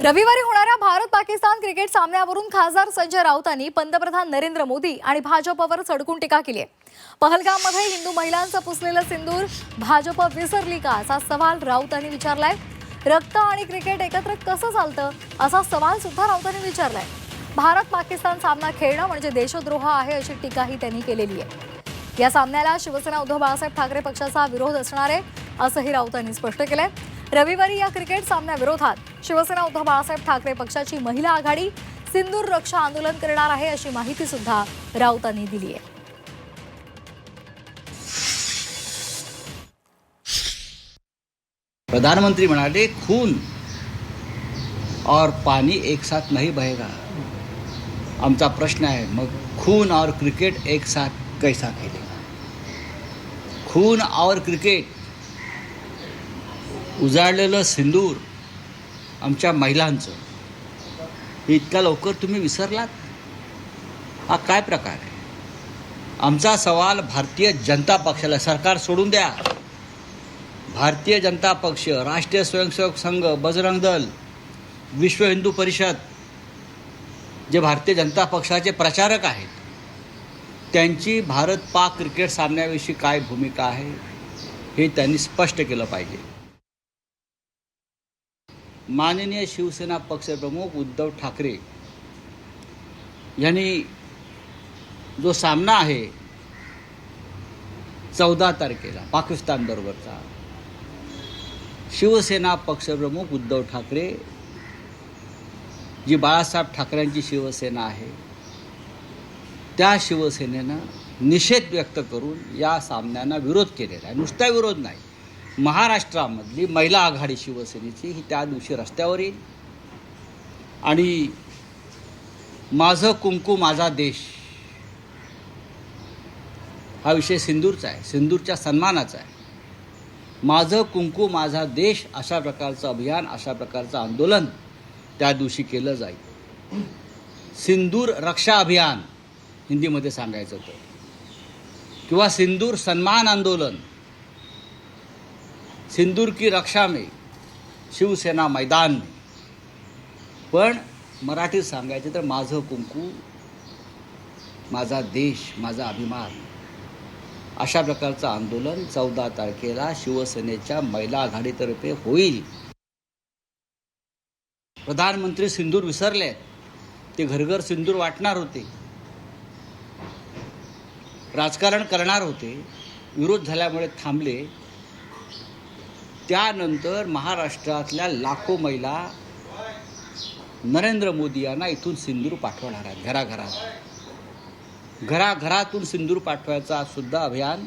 रविवारी होणाऱ्या भारत पाकिस्तान क्रिकेट सामन्यावरून खासदार संजय राऊतांनी पंतप्रधान नरेंद्र मोदी आणि भाजपवर सडकून टीका केली आहे. पहलगाममध्ये हिंदू महिलांचं पुसलेलं सिंदूर भाजप विसरली का असा सवाल राऊतांनी विचारलाय. रक्त आणि क्रिकेट एकत्र कसं चालतं असा सवाल सुद्धा राऊतांनी विचारलाय. भारत पाकिस्तान सामना खेळणं म्हणजे देशद्रोह आहे अशी टीकाही त्यांनी केलेली आहे. या सामन्याला शिवसेना उद्धव बाळासाहेब ठाकरे पक्षाचा विरोध असणार आहे असंही राऊतांनी स्पष्ट केलंय. रविवारी या क्रिकेट सामन्याविरोधात शिवसेना उद्धव बाळासाहेब ठाकरे पक्षाची महिला आघाडी सिंदूर रक्षा आंदोलन करणार आहे अशी माहिती सुद्धा राऊतांनी दिली आहे. प्रधानमंत्री म्हणाले खून और पाणी एक साथ नाही बहेगा. आमचा प्रश्न आहे मग खून और क्रिकेट एक साथ कैसा खेलेगा? खून और क्रिकेट उजाडलेलं सिंदूर आमच्या महिलांचं. हे इतक्या लवकर तुम्ही विसरलात? हा काय प्रकार आहे? आमचा सवाल भारतीय जनता पक्षाला सरकार सोडून द्या. भारतीय जनता पक्ष राष्ट्रीय स्वयंसेवक संघ बजरंग दल विश्व हिंदू परिषद जे भारतीय जनता पक्षाचे प्रचारक आहेत त्यांची भारत पाक क्रिकेट सामन्याविषयी काय भूमिका आहे हे त्यांनी स्पष्ट केलं पाहिजे. माननीय शिवसेना पक्षप्रमुख उद्धव ठाकरे यांनी जो सामना आहे चौदा तारखेला पाकिस्तानबरोबरचा शिवसेना पक्षप्रमुख उद्धव ठाकरे जी बाळासाहेब ठाकरेंची शिवसेना आहे त्या शिवसेनेनं निषेध व्यक्त करून या सामन्यांना विरोध केलेला आहे. नुसता विरोध नाही. महाराष्ट्रामधली महिला आघाडी शिवसेनेची ही त्या दिवशी रस्त्यावर येईल. आणि माझं कुंकू माझा देश हा विषय सिंदूरचा आहे सिंदूरच्या सन्मानाचा आहे. माझं कुंकू माझा देश अशा प्रकारचं अभियान अशा प्रकारचं आंदोलन त्या दिवशी केलं जाईल. सिंदूर रक्षा अभियान हिंदीमध्ये सांगायचं होतं. किंवा सिंदूर सन्मान आंदोलन सिंदूर की रक्षा में शिवसेना मैदान में। पण मराठीत सांगायचं तर माझं कुंकू माझा देश माझा अभिमान. अशा प्रकारचं आंदोलन चौदा तारखेला शिवसेनेच्या महिला आघाडीतर्फे होईल. प्रधानमंत्री सिंदूर विसरले. ते घरघर सिंदूर वाटणार होते. राजकारण करणार होते. विरोध झाल्यामुळे थांबले. त्यानंतर महाराष्ट्रातल्या लाखो महिला नरेंद्र मोदी यांना इथून सिंदूर पाठवणार आहेत घराघरात. घराघरातून सिंदूर पाठवायचा सुद्धा अभियान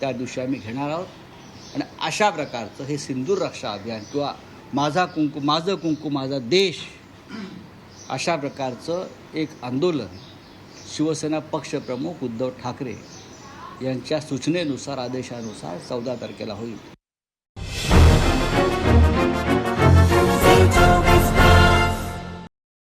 त्या दिवशी आम्ही घेणार आहोत. आणि अशा प्रकारचं हे सिंदूर रक्षा अभियान किंवा माझा कुंकू माझं कुंकू माझा देश अशा प्रकारचं एक आंदोलन शिवसेना पक्षप्रमुख उद्धव ठाकरे यांच्या सूचनेनुसार आदेशानुसार चौदा तारखेला होईल.